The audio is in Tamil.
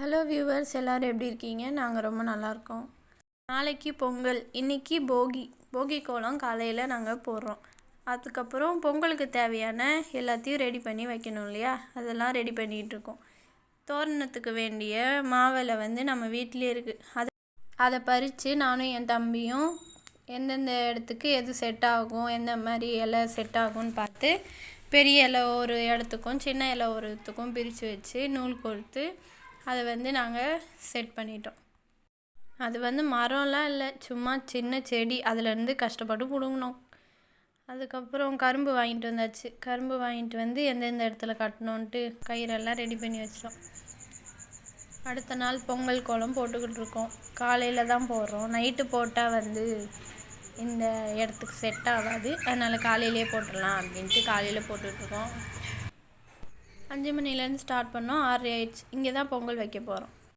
ஹலோ வியூவர்ஸ் எல்லோரும் எப்படி இருக்கீங்க? நாங்கள் ரொம்ப நல்லாயிருக்கோம் நாளைக்கு பொங்கல். இன்றைக்கி போகி. போகி கோலம் காலையில் நாங்கள் போடுறோம். அதுக்கப்புறம் பொங்கலுக்கு தேவையான எல்லாத்தையும் ரெடி பண்ணி வைக்கணும் இல்லையா? அதெல்லாம் ரெடி பண்ணிகிட்ருக்கோம் தோரணத்துக்கு வேண்டிய மாவில் வந்து நம்ம வீட்டிலே இருக்குது அதை அதை பறித்து நானும் என் தம்பியும் எந்தெந்த இடத்துக்கு எது செட் ஆகும் எந்த மாதிரி இலை செட் ஆகும்னு பார்த்து பெரிய இலை ஒரு இடத்துக்கும் சின்ன இலை ஒரு இடத்துக்கும் பிரித்து வச்சு நூல் கோர்த்து அதை வந்து நாங்கள் செட் பண்ணிட்டோம். அது வந்து மரம்லாம் இல்லை சும்மா சின்ன செடி அதுலேருந்து கஷ்டப்பட்டு பிடுங்கினோம். அதுக்கப்புறம் கரும்பு வாங்கிட்டு வந்தாச்சு. கரும்பு வாங்கிட்டு வந்து எந்தெந்த இடத்துல கட்டணுன்ட்டு கயிறெல்லாம் ரெடி பண்ணி வச்சிட்டோம். அடுத்த நாள் பொங்கல் கோலம் போட்டுக்கிட்டு இருக்கோம். காலையில் தான் போடுறோம். நைட்டு போட்டால் வந்து இந்த இடத்துக்கு செட் ஆகாது. அதனால் காலையிலே போட்டுடலாம் அப்படின்ட்டு காலையில் போட்டுட்ருக்கோம் அஞ்சு மணிலேருந்து ஸ்டார்ட் பண்ணோம் ஆறு ஆயிடுச்சு. இங்கே தான் பொங்கல் வைக்க போகிறோம்